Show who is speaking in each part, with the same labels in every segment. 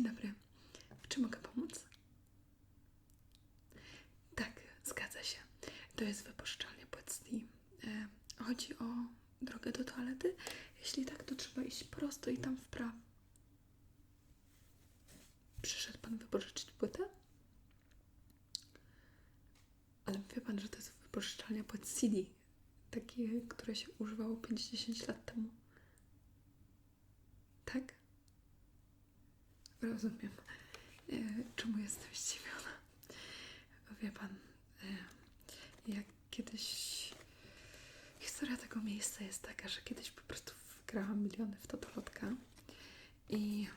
Speaker 1: Dzień dobry. Czy mogę pomóc? Tak, zgadza się. To jest wypuszczalnia płetli. E, chodzi o drogę do toalety. Jeśli tak, to trzeba iść prosto i tam w prawo. Przyszedł pan wypożyczyć płytę? Ale wie pan, że to jest wypuszczalnia płyt CD. Takie, które się używało 50 lat temu. Tak? Rozumiem. E, czemu jestem zdziwiona? Wie pan, e, jak kiedyś. Historia tego miejsca jest taka, że kiedyś po prostu wygrałam miliony w totolotka i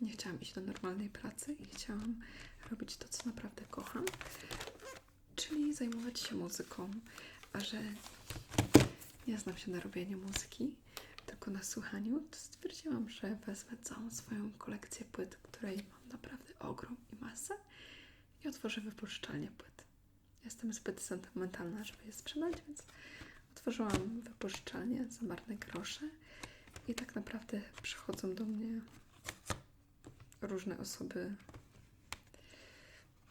Speaker 1: nie chciałam iść do normalnej pracy i chciałam robić to, co naprawdę kocham, czyli zajmować się muzyką. A że nie znam się na robieniu muzyki, tylko na słuchaniu, to stwierdziłam, że wezmę całą swoją kolekcję płyt, której mam naprawdę ogrom i masę i otworzę wypożyczalnię płyt. Jestem zbyt sentymentalna, żeby je sprzedać, więc otworzyłam wypożyczalnię za marne grosze i tak naprawdę przychodzą do mnie różne osoby.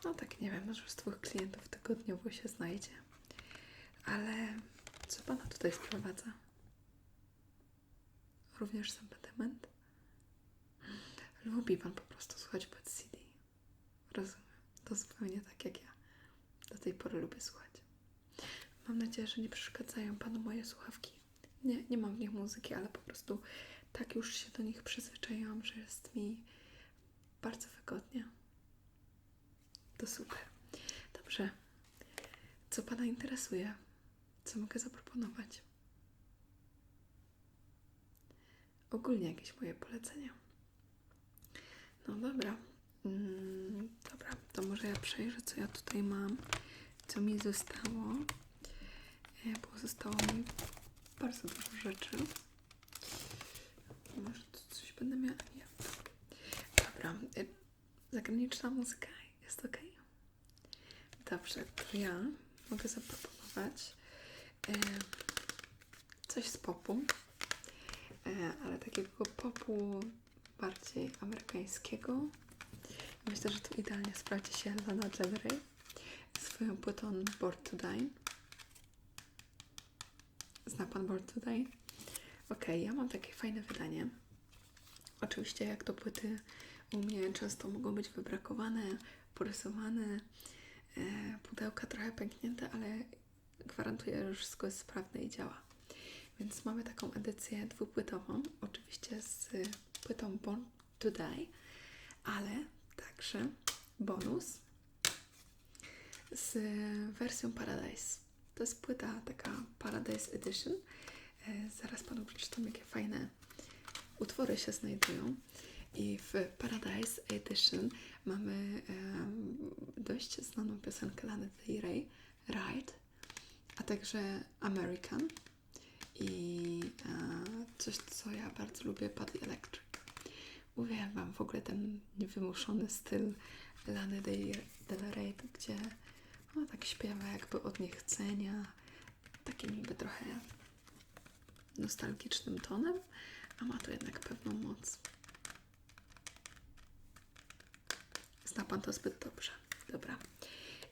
Speaker 1: No tak, nie wiem, może z dwóch klientów tygodniowo się znajdzie. Ale co Pana tutaj sprowadza? Również sentyment? Lubi Pan po prostu słuchać pod CD. Rozumiem. To zupełnie tak jak ja. Do tej pory lubię słuchać. Mam nadzieję, że nie przeszkadzają Panu moje słuchawki. Nie, nie mam w nich muzyki, ale po prostu tak już się do nich przyzwyczaiłam, że jest mi bardzo wygodnie. To super. Dobrze. Co Pana interesuje? Co mogę zaproponować? Ogólnie jakieś moje polecenia. No dobra. Mm, dobra, to może ja przejrzę, co ja tutaj mam. Co mi zostało. E, Bo zostało mi bardzo dużo rzeczy. Może tu coś będę miała. Nie. Dobra. e, Zagraniczna muzyka jest ok? Dobrze, to ja mogę zaproponować e, coś z popu, ale takiego popu bardziej amerykańskiego. Myślę, że tu idealnie sprawdzi się Lana Del Rey swoją płytą Bored to Die. Zna Pan Bored to Die? Okej, ja mam takie fajne wydanie. Oczywiście jak to płyty u mnie często mogą być wybrakowane, porysowane, e, pudełka trochę pęknięte, ale gwarantuję, że wszystko jest sprawne i działa. Więc mamy taką edycję dwupłytową, oczywiście z płytą Born to Die, ale także bonus z wersją Paradise. To jest płyta taka Paradise Edition. E, Zaraz Panu przeczytam, jakie fajne utwory się znajdują. I w Paradise Edition mamy em, dość znaną piosenkę Lany Del Rey, Ride, a także American i e, coś, co ja bardzo lubię, Buddy Electric. Uwielbiam w ogóle ten niewymuszony styl Lany Del Rey, gdzie ona tak śpiewa jakby od niechcenia, takim niby trochę nostalgicznym tonem, a ma to jednak pewną moc. Zna Pan to zbyt dobrze. Dobra.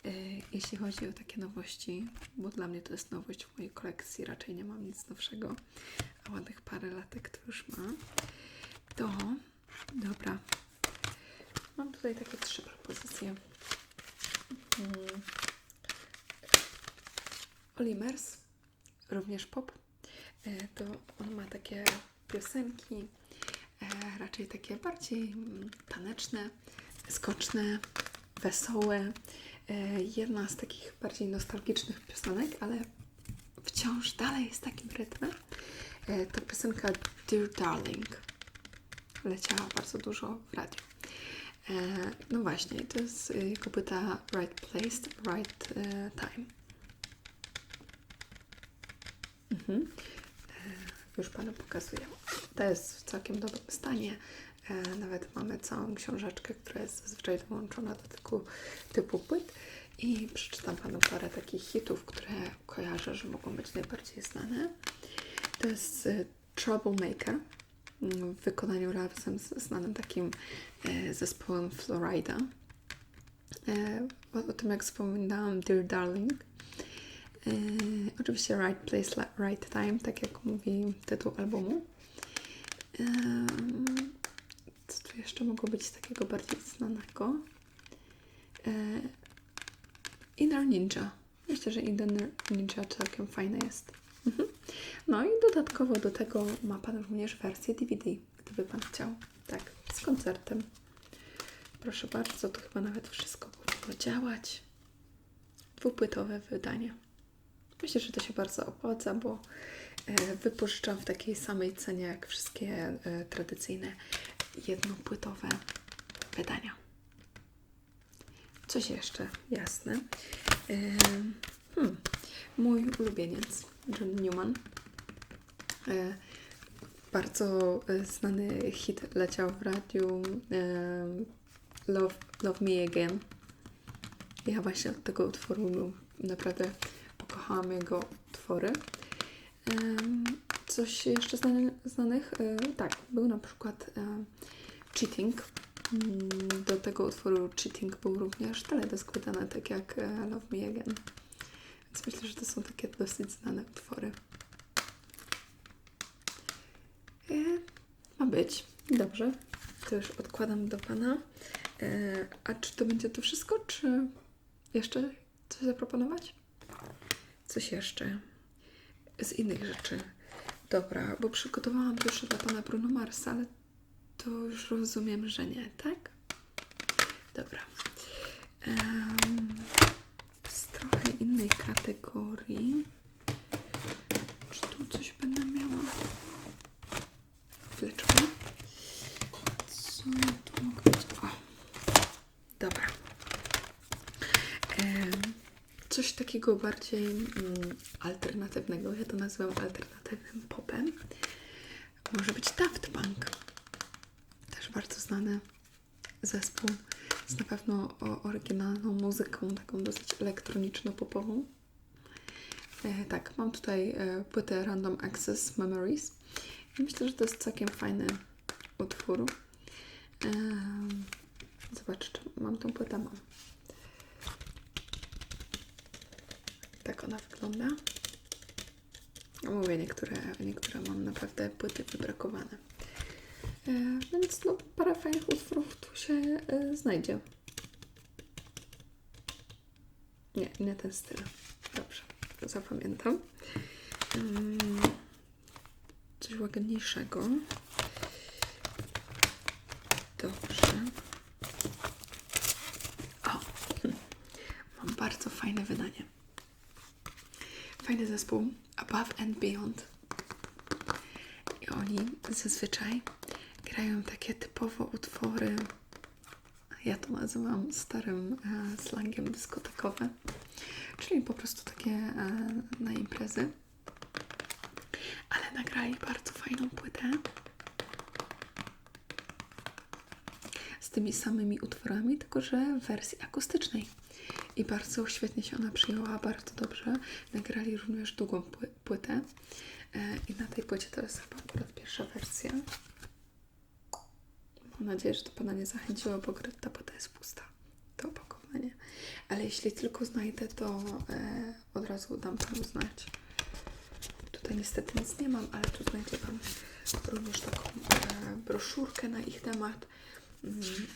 Speaker 1: E, Jeśli chodzi o takie nowości, bo dla mnie to jest nowość w mojej kolekcji, raczej nie mam nic nowszego, a ładnych parę latek to już ma, to dobra. Mam tutaj takie trzy propozycje. Mm. Olimers, również pop. E, To on ma takie piosenki, e, raczej takie bardziej mm, taneczne, skoczne, wesołe. E, Jedna z takich bardziej nostalgicznych piosenek, ale wciąż dalej jest takim rytmem. E, To piosenka Dear Darling. Leciała bardzo dużo w radiu. E, No właśnie, to jest jego płyta Right Place, Right Time. Mhm. Już Panu pokazuję. To jest w całkiem dobrym stanie. E, Nawet mamy całą książeczkę, która jest zazwyczaj dołączona do typu, typu płyt. I przeczytam Panu parę takich hitów, które kojarzę, że mogą być najbardziej znane. To jest e, Troublemaker mm, w wykonaniu razem z znanym takim e, zespołem Florida. O, tym, jak wspominałam, Dear Darling. Oczywiście Right Place, Right Time, tak jak mówi tytuł albumu. Jeszcze mogło być takiego bardziej znanego? E, Inner Ninja. Myślę, że Inner Ninja całkiem fajne jest. Mhm. No i dodatkowo do tego ma Pan również wersję DVD, gdyby Pan chciał. Tak, z koncertem. Proszę bardzo, to chyba nawet wszystko powinno działać. Dwupłytowe wydanie. Myślę, że to się bardzo opłaca, bo e, wypożyczam w takiej samej cenie jak wszystkie e, tradycyjne jednopłytowe wydania. Coś jeszcze, jasne. Hmm. Mój ulubieniec, John Newman. E, bardzo e, znany hit leciał w radiu em, Love, Love Me Again. Ja właśnie od tego utworu naprawdę pokochałam jego utwory. Coś jeszcze znane, znanych? E, Tak, był na przykład e, Cheating. Mm, Do tego utworu Cheating był również teledysk wydany, tak jak e, Love Me Again. Więc myślę, że to są takie dosyć znane utwory. E, ma być. Dobrze. To już odkładam do Pana. E, a czy to będzie to wszystko, czy jeszcze coś zaproponować? Coś jeszcze z innych rzeczy. Dobra, bo przygotowałam jeszcze dla Pana Bruno Marsa, ale to już rozumiem, że nie, tak? Dobra. Em, z trochę innej kategorii. Czy tu coś będę miała? Chwileczkę. Co tu mogę być? O, dobra. Em, coś takiego bardziej mm, alternatywnego. Ja to nazywam alternatywnym popem. Może być Daft Punk. Też bardzo znany zespół z na pewno oryginalną muzyką, taką dosyć elektroniczno-popową. E, tak, mam tutaj e, płytę Random Access Memories i myślę, że to jest całkiem fajny utwór. E, zobacz, mam tą płytę, mam. Tak ona wygląda. No Mówię, niektóre, niektóre mam naprawdę płyty wybrakowane. E, więc no, parę fajnych utworów tu się e, znajdzie. Nie, nie ten styl. Dobrze, zapamiętam. Mm, coś łagodniejszego. Dobrze. O, mam bardzo fajne wydanie. Fajny zespół Above and Beyond. I oni zazwyczaj grają takie typowo utwory, ja to nazywam starym e, slangiem dyskotekowe, czyli po prostu takie e, na imprezy. Ale nagrali bardzo fajną płytę z tymi samymi utworami, tylko że w wersji akustycznej. I bardzo świetnie się ona przyjęła, bardzo dobrze. Nagrali również długą pły- płytę. E, I na tej płycie to jest chyba akurat pierwsza wersja. Mam nadzieję, że to Pana nie zachęciło, bo ta płyta jest pusta. To opakowanie. Ale jeśli tylko znajdę, to e, od razu dam Panu znać. Tutaj niestety nic nie mam, ale tu znajdzie Pan również taką e, broszurkę na ich temat. Mm.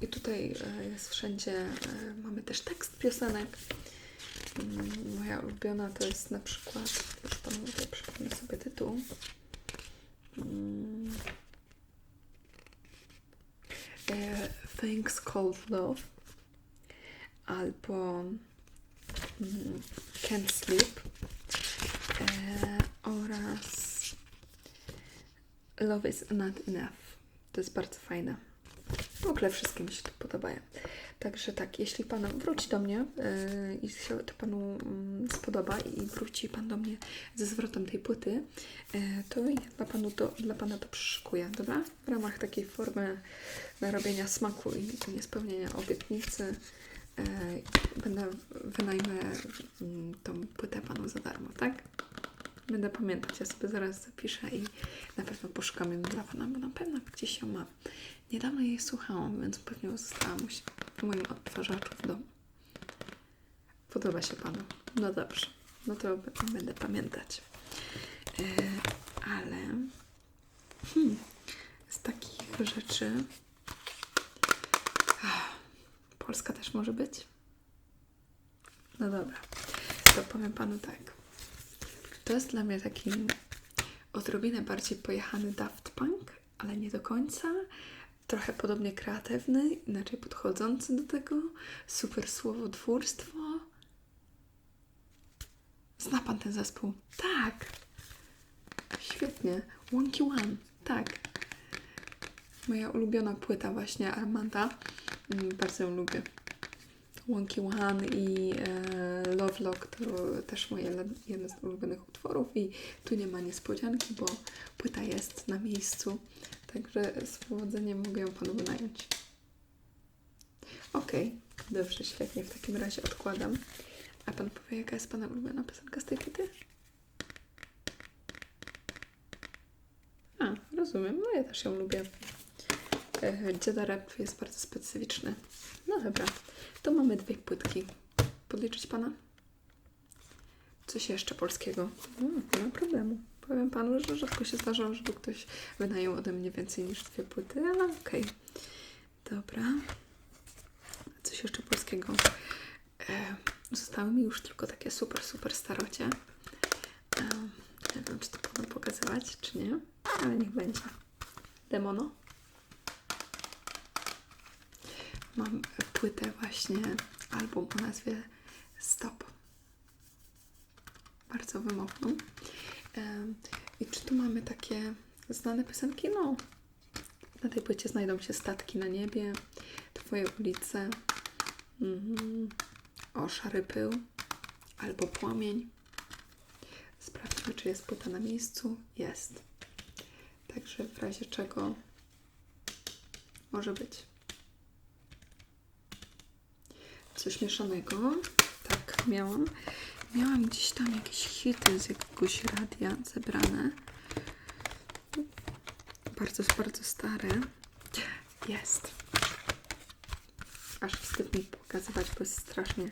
Speaker 1: I tutaj e, jest wszędzie, e, mamy też tekst piosenek. Mm, Moja ulubiona to jest na przykład, już Panu przypomnę sobie tytuł. Mm. E, Things Called Love albo Can't Sleep oraz Love is Not Enough. To jest bardzo fajne. W ogóle wszystkie mi się to podobają. Także tak, jeśli Pan wróci do mnie yy, i się to Panu mm, spodoba i wróci Pan do mnie ze zwrotem tej płyty, yy, to ja dla, panu to, dla Pana to przyszykuję, dobra? W ramach takiej formy narobienia smaku i niespełnienia obietnicy yy, będę wynajmę mm, tą płytę Panu za darmo, tak? Będę pamiętać, ja sobie zaraz zapiszę i na pewno poszukam ją dla Pana, bo na pewno gdzieś ją mam. Niedawno jej słuchałam, więc pewnie została w moim odtwarzaczu w domu. Podoba się Panu. No dobrze. no to będę pamiętać. E, ale hmm, z takich rzeczy ah, Polska też może być? No dobra, to powiem panu tak. To jest dla mnie taki odrobinę bardziej pojechany Daft Punk, ale nie do końca. Trochę podobnie kreatywny, inaczej podchodzący do tego. Super słowotwórstwo. Zna pan ten zespół? Tak. Świetnie. Wonky One. Tak. Moja ulubiona płyta właśnie Armanda. Mm, Bardzo ją lubię. Wonky One i e, Love Lock to też moje jedne z ulubionych utworów i tu nie ma niespodzianki, bo płyta jest na miejscu, także z powodzeniem mogę ją panu wynająć. Okej, dobrze, świetnie, w takim razie odkładam. A pan powie, jaka jest pana ulubiona piosenka z tej płyty? A, rozumiem, no ja też ją lubię. E, Dziada Rap jest bardzo specyficzny. No dobra, to mamy dwie płytki. Podliczyć pana? Coś jeszcze polskiego? Mm, nie ma problemu. Powiem panu, że rzadko się zdarzało, żeby ktoś wynajął ode mnie więcej niż dwie płyty, ale okej. Dobra. Coś jeszcze polskiego. E, zostały mi już tylko takie super, super starocie. E, nie wiem, czy to panu pokazywać, czy nie, ale niech będzie. Demono. Mam płytę właśnie, album o nazwie Stop. Bardzo wymowną. I czy tu mamy takie znane piosenki? No, na tej płycie znajdą się Statki na niebie, Twoje ulice, mhm, O szary pył, albo Płomień. Sprawdźmy, czy jest płyta na miejscu. Jest. Także w razie czego może być. Coś mieszanego. Tak, miałam. Miałam gdzieś tam jakieś hity z jakiegoś radia zebrane. Bardzo, bardzo stare. Jest. Aż wstyd mi pokazywać, bo jest strasznie,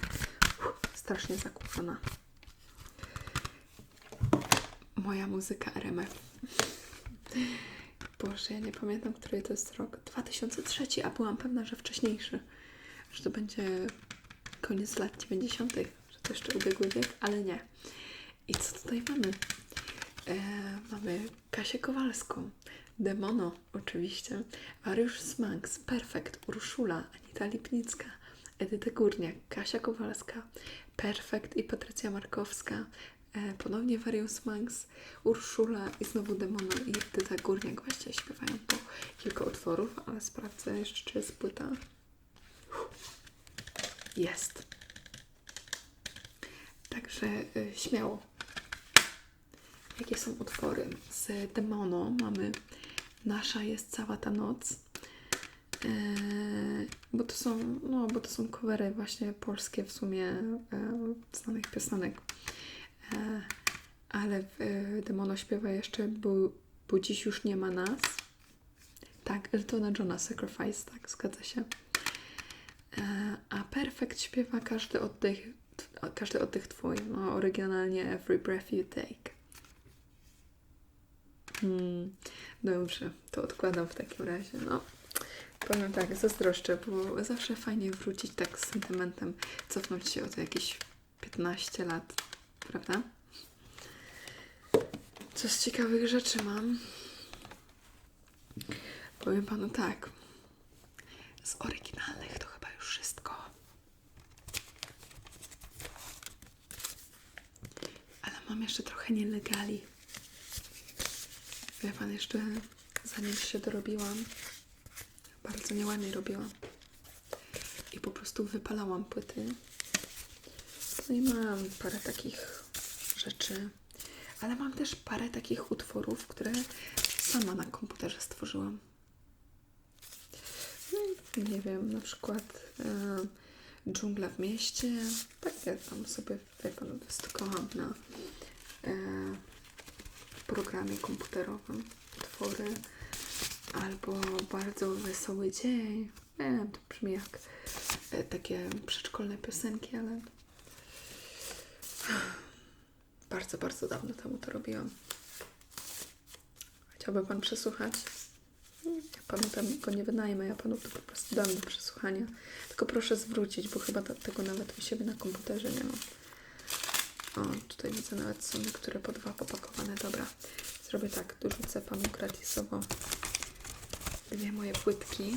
Speaker 1: strasznie zakurzona. Moja muzyka RMF. Boże, ja nie pamiętam, który to jest rok. 2003, a byłam pewna, że wcześniejszy. Że to będzie koniec lat 90., że to jeszcze ubiegły wiek, ale nie. I co tutaj mamy? E, mamy Kasię Kowalską, Demono oczywiście, Mariusz Smanks, Perfekt, Urszula, Anita Lipnicka, Edyta Górniak, Kasia Kowalska, Perfekt i Patrycja Markowska, e, ponownie Mariusz Smanks, Urszula i znowu Demono i Edyta Górniak właśnie śpiewają po kilka utworów, ale sprawdzę jeszcze, czy jest płyta. Jest. Także y, śmiało. Jakie są utwory? Z Demono mamy Nasza jest cała ta noc. Eee, bo to są, no, bo to są covery właśnie polskie w sumie e, znanych piosenek. E, ale w e, Demono śpiewa jeszcze bo, bo dziś już nie ma nas. Tak, Eltona Johna Sacrifice, tak, zgadza się. E, a Perfect śpiewa każdy oddech, każdy oddech twój. No, oryginalnie Every Breath You Take. Hmm, dobrze, to odkładam w takim razie. No, powiem tak, zazdroszczę, bo zawsze fajnie wrócić tak z sentymentem, cofnąć się o to jakieś 15 lat, prawda? Co z ciekawych rzeczy mam? Powiem panu tak. Z oryginalnych to chyba już wszystko. Ale mam jeszcze trochę nielegali. Wie pan, jeszcze zanim się dorobiłam, bardzo nieładnie robiłam. I po prostu wypalałam płyty. No i mam parę takich rzeczy. Ale mam też parę takich utworów, które sama na komputerze stworzyłam. No, nie wiem, na przykład Dżungla w mieście. Tak ja tam sobie, wie pan, wystukałam na e, programie komputerowym utwory. Albo Bardzo Wesoły Dzień. Nie wiem, to brzmi jak e, takie przedszkolne piosenki, ale Bardzo, bardzo dawno temu to robiłam. Chciałby Pan przesłuchać? Ja Panu tam go nie wynajmę, ja Panu to po prostu dam do przesłuchania. Tylko proszę zwrócić, bo chyba tego nawet u siebie na komputerze nie mam. O, tutaj widzę nawet są niektóre po dwa popakowane. Dobra, zrobię tak, dorzucę Panu gratisowo dwie moje płytki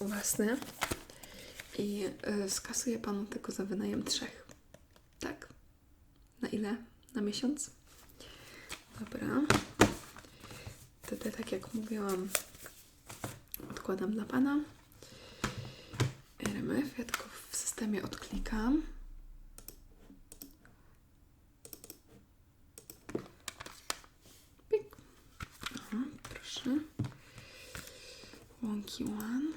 Speaker 1: własne i y, skasuję Panu tylko za wynajem trzech. Tak? Na ile? Na miesiąc? Dobra. Wtedy, tak jak mówiłam, odkładam dla Pana. RMF, ja tylko w systemie odklikam. Łąki One.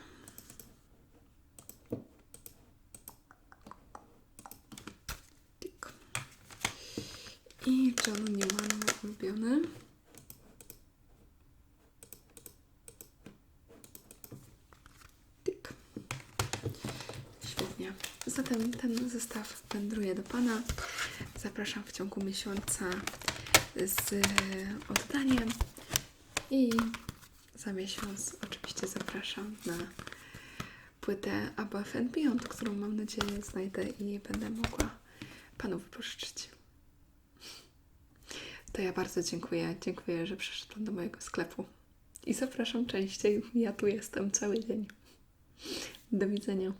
Speaker 1: Tik. I John Newman, mój ulubiony. Tik. Świetnie. Zatem ten zestaw wędruje do Pana. Zapraszam w ciągu miesiąca z oddaniem i za miesiąc oczywiście zapraszam na płytę Above and Beyond, którą mam nadzieję znajdę i będę mogła Panu wypożyczyć. To ja bardzo dziękuję. Dziękuję, że przyszedł Pan do mojego sklepu. I zapraszam częściej. Ja tu jestem cały dzień. Do widzenia.